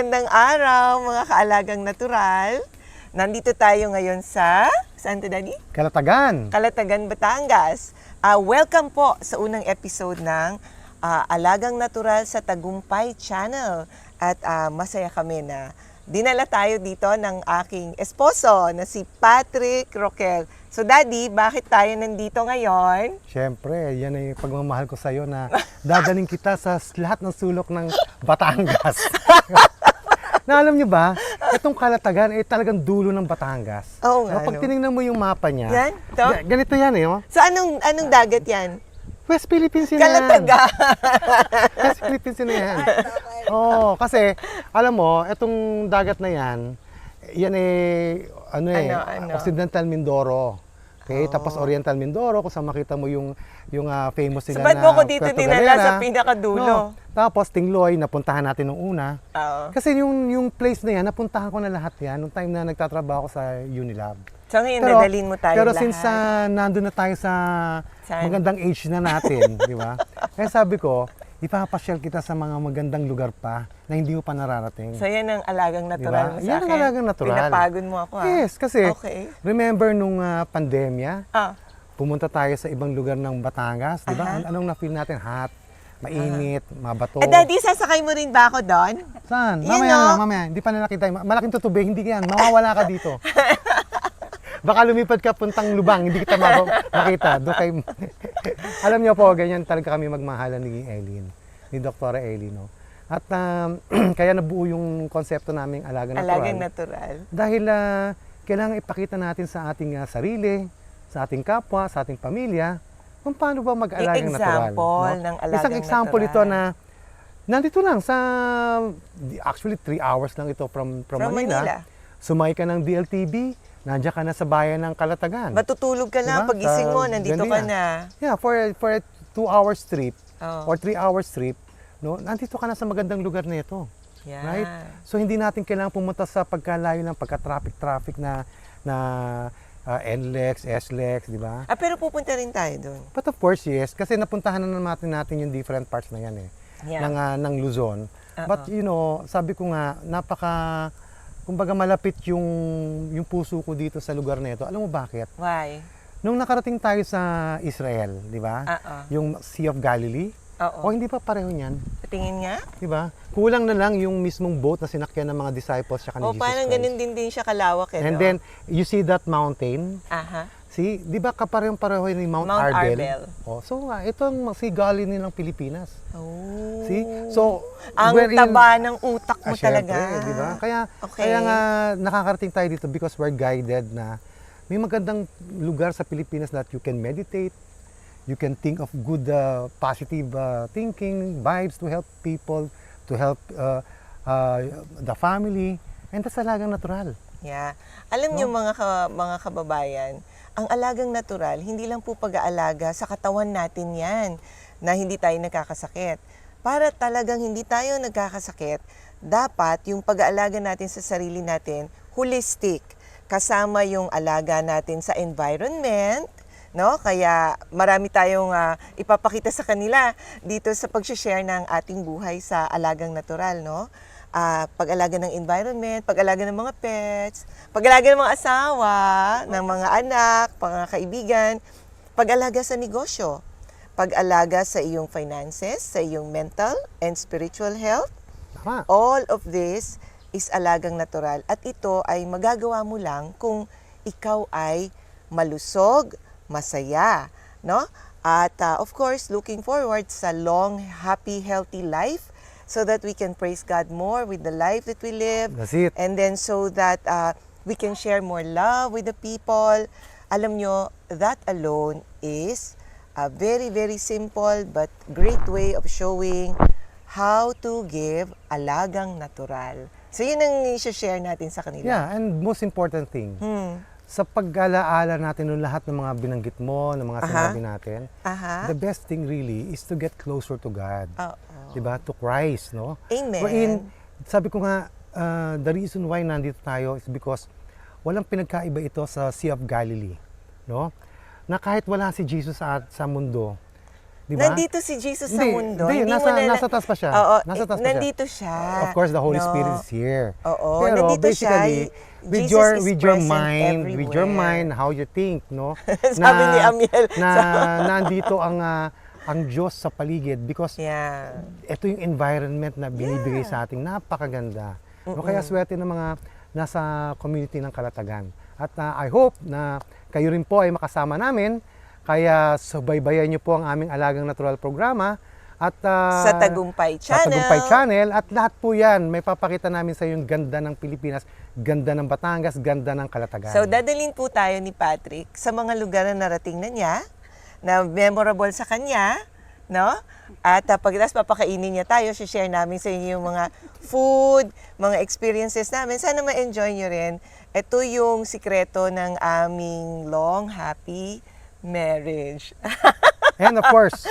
magandang araw mga kaalagang natural. Nandito tayo ngayon sa, saan to Daddy? Kalatagan. Kalatagan, Batangas. Ah, welcome po sa unang episode ng ah, Alagang Natural sa Tagumpay Channel. At ah, masaya kami na dinala tayo dito ng aking esposo na si Patrick Roquel. So Daddy, bakit tayo nandito ngayon? Siyempre, yan ay pagmamahal ko sa iyo na dadaling kita sa lahat ng sulok ng Batangas. na alam niyo ba, itong Kalatagan ay talagang dulo ng Batangas. Oo nga, Pag no? tinignan mo yung mapa niya, Yan? Ito? ga- ganito yan eh. Oh. So anong, anong dagat yan? West Philippines yun. Kalataga. West Philippines yun yan. Oo, kasi alam mo, itong dagat na yan, yan eh, ano eh, Ano, ano? Occidental Mindoro. Okay, tapos Oriental Mindoro, kung saan makita mo yung yung ah, famous nila ba't na mo ko dito Puerto dinala Galera. sa pinakadulo? No. Tapos Tingloy, napuntahan natin nung una. Oo. Kasi yung yung place na yan, napuntahan ko na lahat yan nung time na nagtatrabaho ako sa Unilab. So ngayon, dadalhin mo tayo pero lahat. since ah, nandun na tayo sa Saan? magandang age na natin, di ba? Kaya sabi ko, ipapasyal kita sa mga magandang lugar pa na hindi mo pa nararating. So yan ang alagang natural Diba? mo sa Yan ang akin. alagang natural. Pinapagod mo ako ah. Yes, kasi Okay. remember nung ah, pandemya, Ah, pumunta tayo sa ibang lugar ng Batangas, di ba? An- Anong na-feel natin? Hot, mainit, mabato. eh daddy, sasakay mo rin ba ako doon? Saan? Yan, Mamaya no? na, mamaya. Hindi pa na nakita. Ma- Malaking tutubig, hindi yan. Mawawala ka dito. Baka lumipad ka puntang lubang, hindi kita ma- makita. Doon kay... Alam niyo po, ganyan talaga kami magmahalan ni Eileen, ni Dr. Eileen. No? At um, kaya nabuo yung konsepto naming alaga natural. Alagang natural. Dahil ah, kailangan ipakita natin sa ating ah, sarili, sa ating kapwa, sa ating pamilya, kung paano ba mag-alagang Yung natural. example ng alagang Isang example natural. ito na nandito lang sa, actually 3 hours lang ito from, from, From Manila. Manila. Sumakay ka ng DLTV, nandiyan ka na sa bayan ng Kalatagan. Matutulog ka lang, Diba? pagising mo, nandito ka na. yeah, for, a- for a 2 hours trip Oh. or 3 hours trip, no, nandito ka na sa magandang lugar na ito. Yan. Right? So hindi natin kailangan pumunta sa pagkalayo ng pagka-traffic-traffic na na uh, NLEX, SLEX, di ba? Ah, pero pupunta rin tayo doon. But of course, yes, kasi napuntahan na naman natin yung different parts na yan eh, Yeah. ng, ah, ng Luzon. Oo. But you know, sabi ko nga, napaka, kumbaga malapit yung, yung puso ko dito sa lugar na ito. Alam mo bakit? Why? Nung nakarating tayo sa Israel, di ba? Oo. Yung Sea of Galilee, Oo. o hindi pa pareho niyan? Tingin nga. Di ba? Kulang na lang yung mismong boat na sinakyan ng mga disciples siya ni O, Jesus parang Christ. ganun din din siya kalawak eh. And no? then, you see that mountain? Aha. See, di ba kaparehong-pareho ni Mount, Mount Arbel? Arbel. Oh, so, nga, ito ang Sea Galilee ng Pilipinas. Oh. See? So, Ang wherein- taba ng utak mo Ah, talaga. syempre, di ba? Kaya, Okay. kaya nga nakakarating tayo dito because we're guided na may magandang lugar sa Pilipinas that you can meditate, you can think of good, uh, positive uh, thinking, vibes to help people, to help uh, uh, the family, and that's alagang natural. Yeah. Alam niyo mga ka- mga kababayan, ang alagang natural, hindi lang po pag-aalaga sa katawan natin 'yan na hindi tayo nagkakasakit. Para talagang hindi tayo nagkakasakit, dapat yung pag-aalaga natin sa sarili natin holistic. Kasama yung alaga natin sa environment, no? Kaya marami tayong ah, ipapakita sa kanila dito sa pag-share ng ating buhay sa alagang natural, no? Ah, pag-alaga ng environment, pag-alaga ng mga pets, pag-alaga ng mga asawa, ng mga anak, mga kaibigan, pag-alaga sa negosyo, pag-alaga sa iyong finances, sa iyong mental and spiritual health, Tama. All of this is alagang natural at ito ay magagawa mo lang kung ikaw ay malusog, masaya, no? At uh, of course, looking forward sa long, happy, healthy life so that we can praise God more with the life that we live. That's it. And then so that uh, we can share more love with the people. Alam nyo, that alone is a very, very simple but great way of showing how to give alagang natural. So yun ang i-share natin sa kanila. Yeah, and most important thing, Hmm. sa pag-alaala natin ng lahat ng mga binanggit mo, ng mga Aha. sinabi natin, Aha. the best thing really is to get closer to God. Oo. Diba? To Christ, no? Amen. Wherein, sabi ko nga, uh, the reason why nandito tayo is because walang pinagkaiba ito sa Sea of Galilee, no? Na kahit wala si Jesus sa, sa mundo, Di ba? Nandito si Jesus sa Hindi, mundo. hindi, mo nasa- na- nasa taas pa siya. Oo, Nasa taas pa siya. nandito siya. Of course, the Holy No. Spirit is here. Oo, Pero nandito siya. basically, with Jesus your is with your mind, with your everywhere. mind, how you think, no? Sabi ni Amiel. Na nandito ang ah, ang Diyos sa paligid because Yeah. ito yung environment na binibigay sa ating napakaganda. No, kaya swerte ng mga nasa community ng Kalatagan. At ah, I hope na kayo rin po ay makasama namin. Kaya subaybayan niyo po ang aming Alagang Natural programa. At, ah, Sa Tagumpay Sa Channel. Tagumpay Channel. At lahat po yan, may papakita namin sa yung ganda ng Pilipinas, ganda ng Batangas, ganda ng Kalatagan. So, dadalhin po tayo ni Patrick sa mga lugar na narating na niya, na memorable sa kanya, no? At uh, pagkatapos papakainin niya tayo, share namin sa inyo yung mga food, mga experiences namin. Sana ma-enjoy nyo rin. Ito yung sikreto ng aming long, happy marriage. And of course,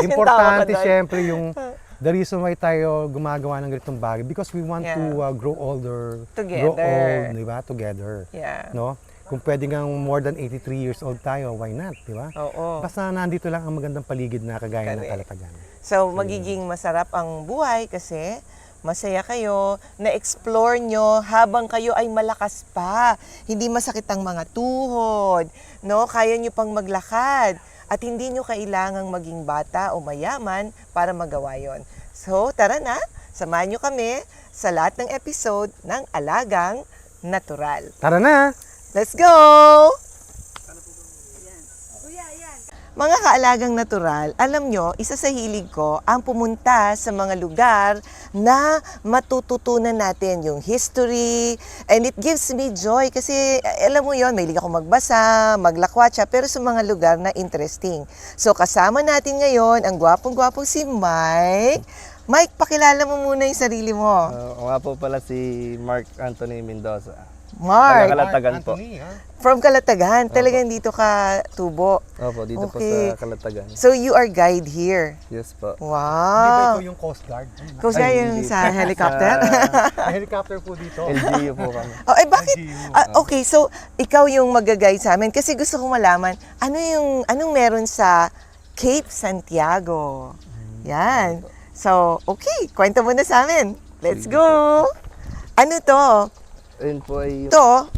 importante doon. syempre yung the reason why tayo gumagawa ng ganitong bagay because we want to Yeah. uh, grow older, grow Together. old, di ba? Together. yeah. No? Kung pwede ngang more than 83 years old tayo, why not, di ba? Oo. Basta nandito lang ang magandang paligid na kagaya ng Correct. Kalatagan. So, magiging masarap ang buhay kasi masaya kayo, na-explore nyo habang kayo ay malakas pa. Hindi masakit ang mga tuhod, no? Kaya nyo pang maglakad. At hindi nyo kailangang maging bata o mayaman para magawa yon. So, tara na, samahan nyo kami sa lahat ng episode ng Alagang Natural. Tara na! Let's go! Mga kaalagang natural, alam nyo, isa sa hilig ko ang pumunta sa mga lugar na matututunan natin yung history and it gives me joy kasi eh, alam mo yon may ako magbasa, maglakwatsa pero sa mga lugar na interesting. So kasama natin ngayon ang gwapong-gwapong si Mike. Mike, pakilala mo muna yung sarili mo. Uh, ako nga po pala si Mark Anthony Mendoza. Mark, Kalatagan po. Anthony, ha? from Kalatagan, talagang dito ka tubo. Opo, dito Okay. po sa Kalatagan. So you are guide here. Yes po. Di ba Wow. ito yung Coast Guard? Kung siya Ay, yung hindi. sa helicopter. May helicopter po dito. LGU po kami. oh, eh bakit? LGU. Ah, okay, so ikaw yung mag-guide sa amin kasi gusto kong malaman ano yung anong meron sa Cape Santiago. Yan. So, okay, kwento mo na sa amin. Let's go. Ano to? Ayun po ay, To?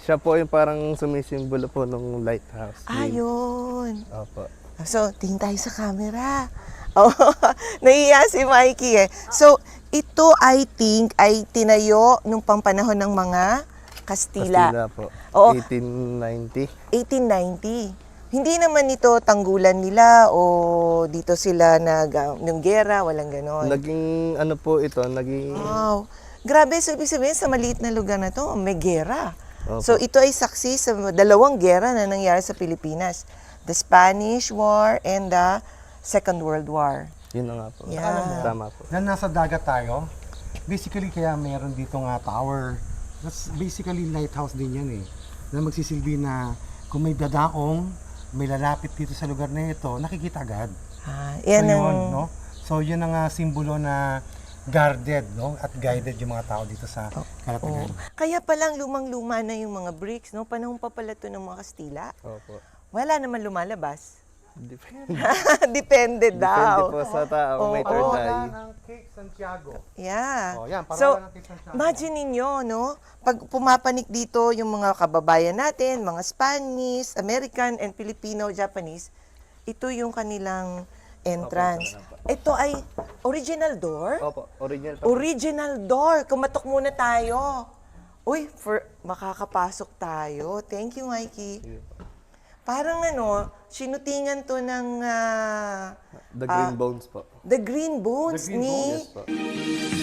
siya po yung parang sumisimbolo po ng lighthouse. Ayun. Opo. So, tingin tayo sa camera. Oh, nahiya si Mikey eh. So, ito I think ay tinayo nung pampanahon ng mga Kastila. Kastila po. Oo. 1890. 1890. Hindi naman ito tanggulan nila o dito sila nag uh, nung gera, walang ganon. Naging ano po ito, naging Wow. Grabe, so ibig sabihin sa maliit na lugar na to, may gera. Opo. So ito ay saksi sa dalawang gera na nangyari sa Pilipinas. The Spanish War and the Second World War. yun na nga po. Yeah. Tama po. na nasa dagat tayo, basically kaya meron dito nga tower. That's basically lighthouse din yan eh. Na magsisilbi na kung may dadaong, may lalapit dito sa lugar na ito, nakikita agad. Ah, So yan ang... yun, no? So yun ang ah, simbolo na guarded, no? At guided yung mga tao dito sa Kalatagan. Oo. Kaya palang lumang-luma na yung mga bricks, no? Panahon pa pala to ng mga Kastila. Opo. Wala naman lumalabas. Depende, Depende depende daw. po sa tao. May Oo. third Wala eye. ng Cape Santiago. Yeah. Oh, yan, so, ng Cape Santiago. imagine ninyo, no? Pag pumapanik dito yung mga kababayan natin, mga Spanish, American, and Filipino, Japanese, ito yung kanilang entrance. Ito ay original door? Opo, original pa. Original door. Kumatok muna tayo. Uy, for, makakapasok tayo. Thank you, Mikey. Sige. Parang ano, sinutingan to ng ah, The Green Bones po. The Green Bones The Green ni... Yes po.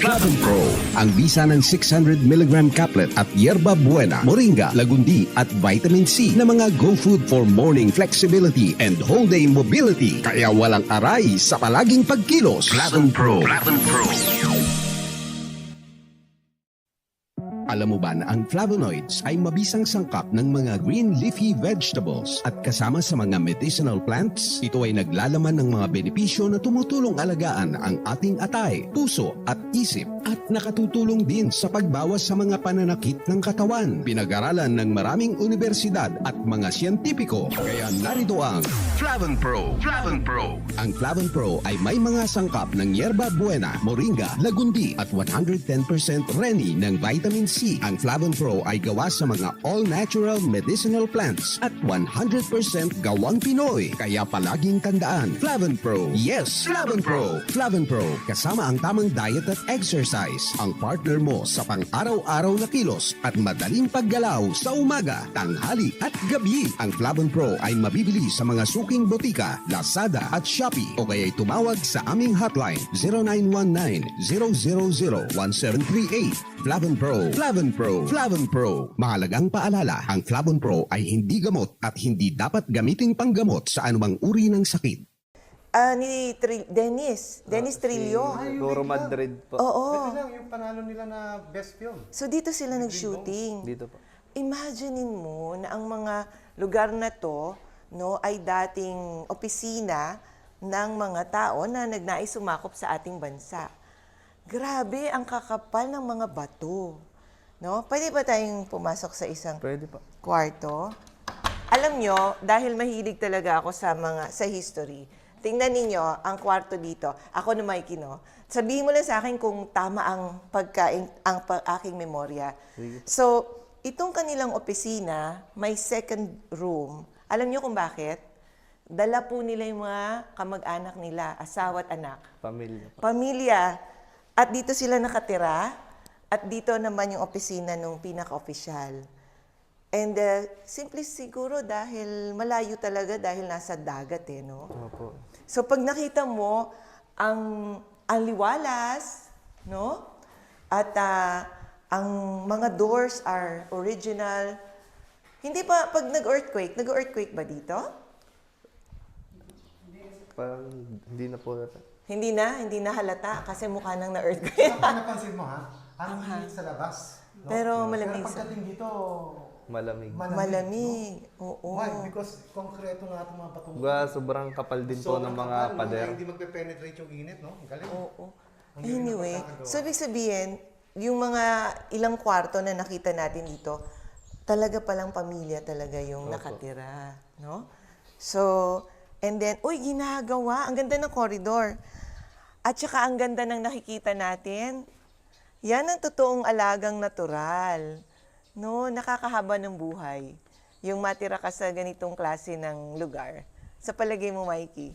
Platinum Pro, ang bisa ng 600mg caplet at yerba buena, moringa, lagundi at vitamin C na mga go food for morning flexibility and whole day mobility. Kaya walang aray sa palaging pagkilos. Platinum Pro. Platinum Pro. Alam mo ba na ang flavonoids ay mabisang sangkap ng mga green leafy vegetables at kasama sa mga medicinal plants? Ito ay naglalaman ng mga benepisyo na tumutulong alagaan ang ating atay, puso at isip at nakatutulong din sa pagbawas sa mga pananakit ng katawan. Pinag-aralan ng maraming universidad at mga siyentipiko. Kaya narito ang Flavon Pro. Flavon Pro. Ang Flavon Pro ay may mga sangkap ng yerba buena, moringa, lagundi at 110% reni ng vitamin C. Ang Flavon Pro ay gawa sa mga all-natural medicinal plants at 100% gawang Pinoy. Kaya palaging tandaan, Flavon Pro. Yes, Flavon Pro. Flavon Pro, kasama ang tamang diet at exercise. Ang partner mo sa pang-araw-araw na kilos at madaling paggalaw sa umaga, tanghali at gabi. Ang Flavon Pro ay mabibili sa mga suking botika, Lazada at Shopee o kaya'y tumawag sa aming hotline 0919-000-1738. Flavon Pro, Flavon Pro, Flavon Pro. Mahalagang paalala, ang Flavon Pro ay hindi gamot at hindi dapat gamiting panggamot sa anumang uri ng sakit. Ah, ni Tri- Dennis. Dennis Trillo. Goro Madrid po. Oo. Ito lang yung panalo nila na best film. So dito sila nag-shooting. Dito po. Imaginein mo na ang mga lugar na to no ay dating opisina ng mga tao na nagnais sumakop sa ating bansa. Grabe ang kakapal ng mga bato. No? Pwede ba tayong pumasok sa isang Pwede po. kwarto? Alam nyo, dahil mahilig talaga ako sa mga sa history, tingnan ninyo ang kwarto dito. Ako na Mikey, no? Sabihin mo lang sa akin kung tama ang pagkain, ang pa, aking memorya. So, itong kanilang opisina, may second room. Alam nyo kung bakit? Dala po nila yung mga kamag-anak nila, asawa at anak Pamilya pamilya. At dito sila nakatira. At dito naman yung opisina nung pinaka-opisyal. And uh, simply siguro dahil malayo talaga dahil nasa dagat eh, no? Opo. So pag nakita mo ang ang liwalas, no? At ah, ang mga doors are original. Hindi pa pag nag-earthquake, nag-earthquake ba dito? Parang hindi na po. Hindi na, hindi na halata kasi mukha nang na-earthquake. Kung napansin mo ha, ang init sa labas. no? Pero malamig Pero sa- pagdating dito, Malamig. Malamig. Oo. Why? Because konkreto nga itong mga patungkol. Diba, sobrang kapal din po ng mga pader. Hindi magpe-penetrate yung init, no? Ang galing. Oo. Anyway, so ibig sabihin, yung mga ilang kwarto na nakita natin dito, talaga palang pamilya talaga yung nakatira, no? So, and then, uy, ginagawa. Ang ganda ng corridor. At saka ang ganda ng nakikita natin. Yan ang totoong alagang natural. No, nakakahaba ng buhay. Yung matira ka sa ganitong klase ng lugar. Sa palagay mo, Mikey?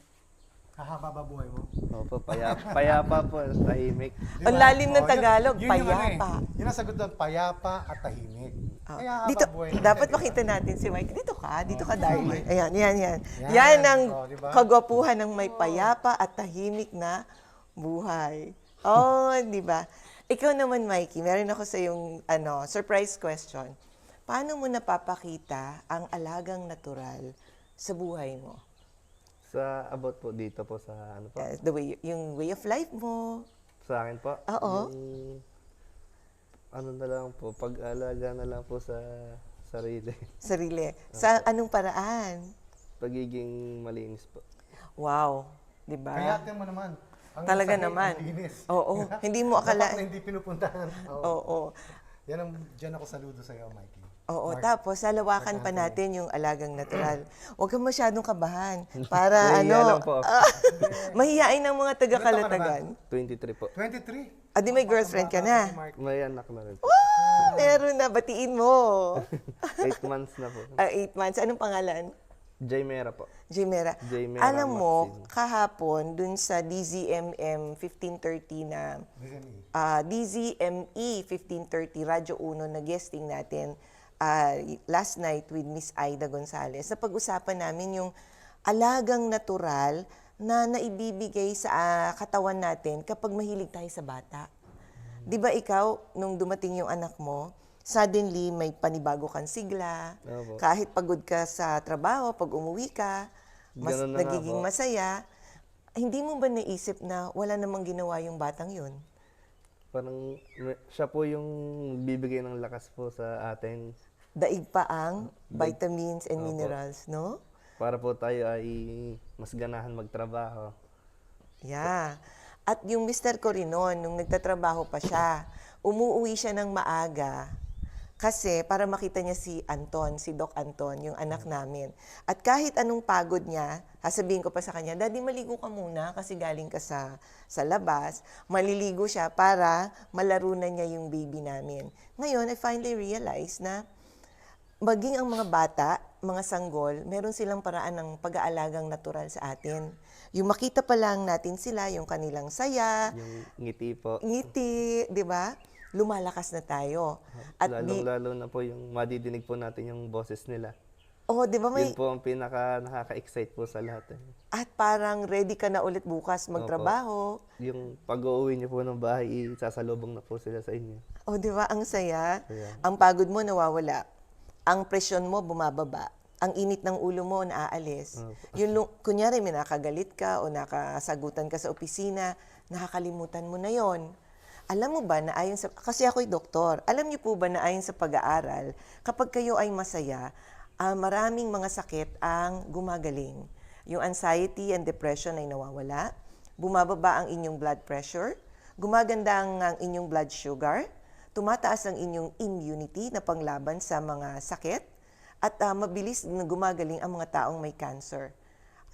Hahaba ba buhay mo? Opo, payapa, payapa po, tahimik. Di Ang lalim ng Oh, yun- Tagalog, yun yung ano eh. payapa. Yun ang sagot doon, payapa at tahimik. Ah, Kaya haba dito, buhay natin, dapat makita natin si Mike. Dito ka, dito ka, darling. Ayan, yan, yan. Yan. Yan ang Oh, di ba? kagwapuhan ng may payapa at tahimik na buhay. Oh, di ba? Ikaw naman, Mikey, meron ako sa yung ano, surprise question. Paano mo napapakita ang alagang natural sa buhay mo? Sa about po dito po sa ano po. Uh, the way, yung way of life mo. Sa akin po. Oo. yung ano na lang po, pag-alaga na lang po sa sarili. Sarili. Sa anong paraan? Pagiging malinis po. Wow. Di ba? Kaya mo naman. Ang Talaga sahig, naman. ang linis. Oo. Hindi mo akala- Dapat na hindi pinupuntahan. Oo. Oo. Yan ang, dyan ako saludo sa iyo, Mikey. Oo, Mark. tapos lalawakan pa natin yung alagang natural. Huwag kang masyadong kabahan para ano, lang po ako. ah, mahihiyain ng mga taga-kalatagan. 23 po. 23. Ah, di may girlfriend ka na. May anak na rin po. Wow, meron na, batiin mo. 8 months na po. Ah, eight months. Anong pangalan? Jaymera po. Jimera. Jimera Alam mo, Maxine. kahapon, dun sa DZMM 1530 na DZME. ah, DZME 1530, Radyo Uno, na guesting natin ah, last night with Miss Aida Gonzalez. Sa pag-usapan namin yung alagang natural na naibibigay sa ah, katawan natin kapag mahilig tayo sa bata. Di ba ikaw, nung dumating yung anak mo, suddenly may panibago kang sigla, Opo. kahit pagod ka sa trabaho, pag umuwi ka, mas Ganun na nga nagiging po. masaya, hindi mo ba naisip na wala namang ginawa yung batang yun? parang siya po yung bibigay ng lakas po sa atin Daig pa ang vitamins and minerals, no? para po tayo ay mas ganahan magtrabaho. Yeah. At yung Mr. Corinon, nung nagtatrabaho pa siya, umuwi siya ng maaga kasi para makita niya si Anton, si Doc Anton, yung anak namin. At kahit anong pagod niya, sasabihin ko pa sa kanya, Daddy, maligo ka muna kasi galing ka sa, sa labas. Maliligo siya para malaro na niya yung baby namin. Ngayon, I finally realized na maging ang mga bata, mga sanggol, meron silang paraan ng pag-aalagang natural sa atin. Yung makita pa lang natin sila, yung kanilang saya, Yung ngiti po. ngiti, di ba? Lumalakas na tayo. At Lalong-lalo na po yung madidinig po natin yung boses nila. oh, di ba may, Yun po ang pinaka nakaka-excite po sa lahat. eh. at parang ready ka na ulit bukas magtrabaho. Yung pag-uwi niyo po ng bahay, sasalubong na po sila sa inyo. Oh, di ba? Ang saya. Saya. Ang pagod mo nawawala. Ang presyon mo bumababa. Ang init ng ulo mo naaalis. Yung lu- kunyari may nakagalit ka o nakasagutan ka sa opisina, nakakalimutan mo na yon. Alam mo ba na ayon sa kasi ako'y doktor. Alam niyo po ba na ayon sa pag-aaral, kapag kayo ay masaya, ah, maraming mga sakit ang gumagaling. Yung anxiety and depression ay nawawala, bumababa ang inyong blood pressure, gumaganda ang, inyong blood sugar, tumataas ang inyong immunity na panglaban sa mga sakit, at ah, mabilis na gumagaling ang mga taong may cancer.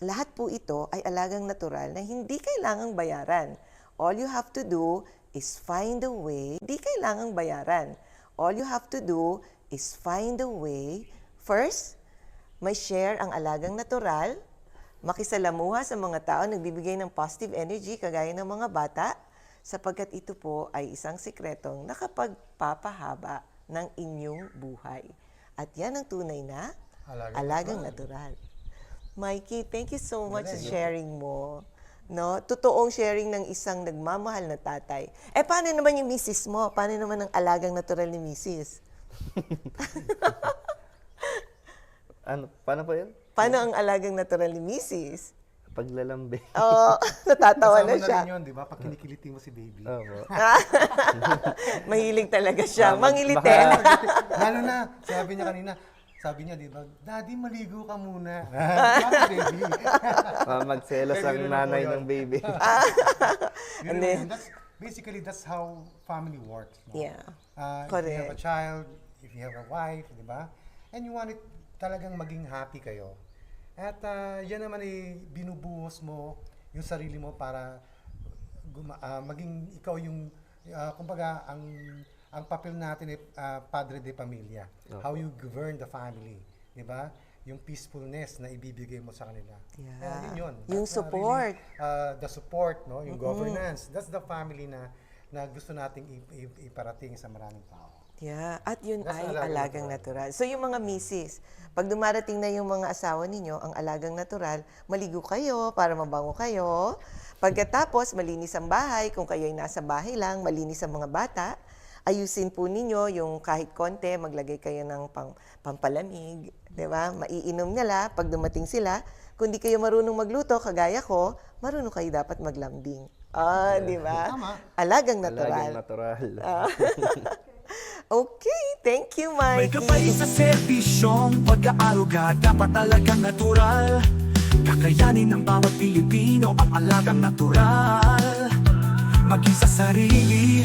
Lahat po ito ay alagang natural na hindi kailangang bayaran. All you have to do is find a way, hindi kailangang bayaran. All you have to do is find a way, first, may share ang alagang natural, makisalamuha sa mga tao nagbibigay ng positive energy kagaya ng mga bata, sapagkat ito po ay isang sikretong nakapagpapahaba ng inyong buhay. At yan ang tunay na Alagang alagang natural. Mikey, thank you so much sa sharing mo. No, totoong sharing ng isang nagmamahal na tatay. Eh, paano naman yung misis mo? Paano naman ang alagang natural ni misis? Ano, paano po yun? Paano ang alagang natural ni misis? Paglalambe. Oo, natatawa Kasama na siya. rin yun, di ba? Pag kinikiliti mo si baby. Opo. Mahilig talaga siya. Mangilite. baka- Lalo na, sabi niya kanina, sabi niya, di ba, Daddy, maligo ka muna. Bakit, baby? Ah, magselos ang Kaya ganun na po nanay yun. ng baby. Yun Hindi. naman, that's, basically, that's how family works. no? Yeah. Uh, if you have a Correct. child, if you have a wife, di ba? And you want it talagang maging happy kayo. At ah, yan naman ay binubuhos mo yung sarili mo para guma- ah, maging ikaw yung, ah, kumbaga, ang ang papel natin ay ah, padre de pamilya. How you govern the family. Di ba? Yung peacefulness na ibibigay mo sa kanila. Yeah. Kaya yun yun. Yung That's, ah, support. really, ah, the support, no? yung governance. That's the family na na gusto nating iparating sa maraming tao. Yeah, at yun That's ay alagang alagang natural. So yung mga misis, pag dumarating na yung mga asawa ninyo, ang alagang natural, maligo kayo para mabango kayo. Pagkatapos, malinis ang bahay. Kung kayo ay nasa bahay lang, malinis ang mga bata. Ayusin po ninyo yung kahit konti, maglagay kayo ng pang, pampalamig. Di ba? Maiinom nila pag dumating sila. Kung di kayo marunong magluto, kagaya ko, marunong kayo dapat maglambing. Ah, di ba? Alagang natural. Alagang natural. Okay, thank you, May Mikey. kapay sa serbisyong pag-aaruga Dapat talagang natural Kakayanin ng bawat Pilipino Ang alagang natural Maging sa sarili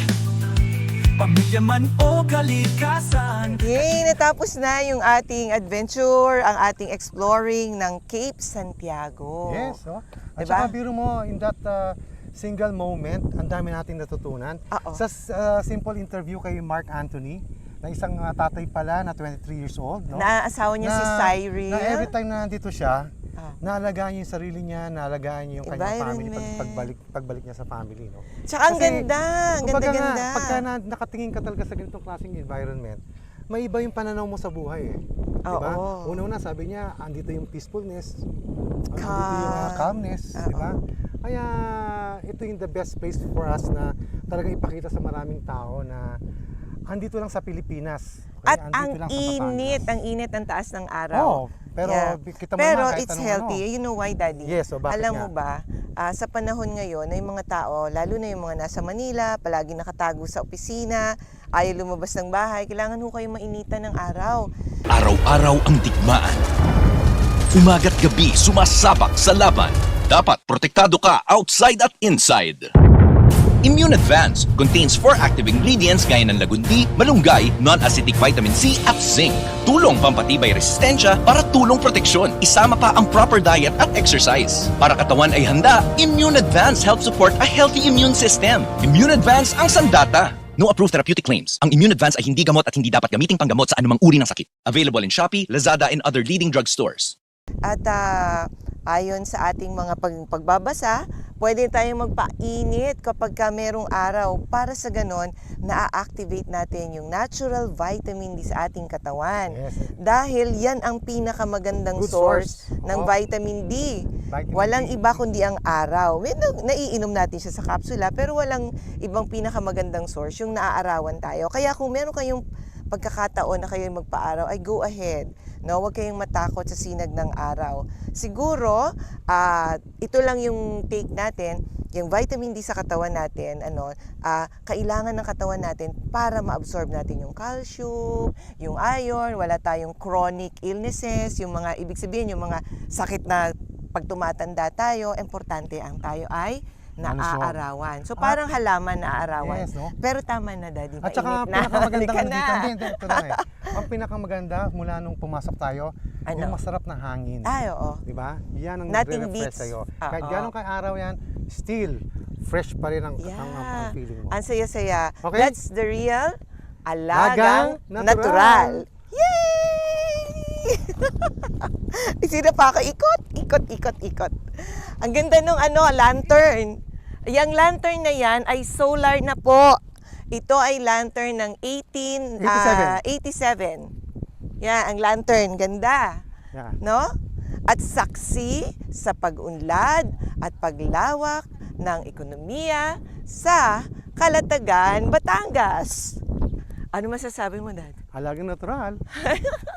Pamilya man o kalikasan Yay! Natapos na yung ating adventure, ang ating exploring ng Cape Santiago. Yes, oh. At Diba? saka biro mo, in that uh, single moment, ang dami nating natutunan. Oo. Sa uh, simple interview kay Mark Anthony, na isang uh, tatay pala na 23 years old, no? Naasawa niya si Cyril. Na every time na nandito siya, Ah. naalagaan niya yung sarili niya, naalagaan niya yung kanyang family pag, pagbalik, pagbalik niya sa family, no? Tsaka ang Kasi, ganda, ang nga, ganda-ganda. pagka na, nakatingin ka talaga sa ganitong klaseng environment, may iba yung pananaw mo sa buhay eh. Diba? Oo. Una-una sabi niya, andito yung peacefulness, andito Calm. yung uh, calmness, Oo. di ba? Kaya ito yung the best place for us na talagang ipakita sa maraming tao na andito lang sa Pilipinas. Okay? At Andito ang init, ang init ng taas ng araw. Oo, Pero Yeah. kita mo Pero naman kahit it's anong healthy. ano. You know why, Daddy? Yes, so bakit Alam nga? mo ba, ah, sa panahon ngayon na yung mga tao, lalo na yung mga nasa Manila, palagi nakatago sa opisina, ayaw lumabas ng bahay, kailangan ho kayong mainitan ng araw. Araw-araw ang digmaan. Umaga't gabi sumasabak sa laban. Dapat protektado ka outside at inside. Immune Advance contains four active ingredients gaya ng lagundi, malunggay, non-acidic vitamin C at zinc. Tulong pampatibay resistensya para tulong proteksyon. Isama pa ang proper diet at exercise. Para katawan ay handa, Immune Advance helps support a healthy immune system. Immune Advance ang sandata. No approved therapeutic claims. Ang Immune Advance ay hindi gamot at hindi dapat gamiting panggamot sa anumang uri ng sakit. Available in Shopee, Lazada, and other leading drugstores. At ah, ayon sa ating mga pag, pagbabasa, pwede tayong magpainit kapag ka merong araw para sa ganon, na-activate natin yung natural vitamin D sa ating katawan. Yes. Dahil yan ang pinakamagandang Good source, source. ng Oo. vitamin D. Vitamin walang D. iba kundi ang araw. May na- naiinom natin siya sa kapsula pero walang ibang pinakamagandang source yung naaarawan tayo. Kaya kung meron kayong pagkakataon na kayo magpaaraw, ay go ahead. No, huwag kayong matakot sa sinag ng araw. Siguro, ah, ito lang yung take natin, yung vitamin D sa katawan natin, ano, ah, kailangan ng katawan natin para ma-absorb natin yung calcium, yung iron, wala tayong chronic illnesses, yung mga ibig sabihin yung mga sakit na pag tumatanda tayo, importante ang tayo ay Malusog. naaarawan. So parang halaman naaarawan. Yes, no? Pero tama na daddy, At saka na. pinakamagandang Halika dito, na. lang eh. Ang pinakamaganda mula nung pumasok tayo, Ano? yung masarap na hangin. Ay, oo. Di ba? Yan ang nagre-refresh sa'yo. Oo. Kahit gano'ng ka-araw yan, still, fresh pa rin ang, ang, ang, ang Yeah. feeling mo. Ang saya-saya. Okay? That's the real Alagang alagang natural. natural. Yay! Sino pa ako? Ikot, ikot, ikot, ikot. Ang ganda nung ano, lantern. Yung lantern na yan ay solar na po. Ito ay lantern ng 18, ah, 87. Yan, ang lantern. Ganda. Yeah. No? At saksi sa pag-unlad at paglawak ng ekonomiya sa Kalatagan, Batangas. Ano masasabi mo, Dad? Alagang natural.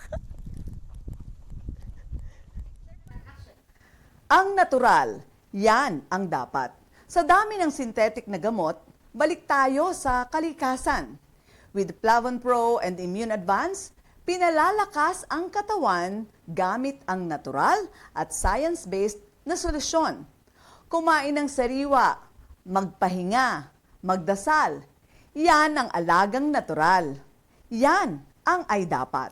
Ang natural, yan ang dapat. Sa dami ng synthetic na gamot, balik tayo sa kalikasan. With Plavon Pro and Immune Advance, pinalalakas ang katawan gamit ang natural at science-based na solusyon. Kumain ng sariwa, magpahinga, magdasal. Yan ang alagang natural. Yan ang ay dapat.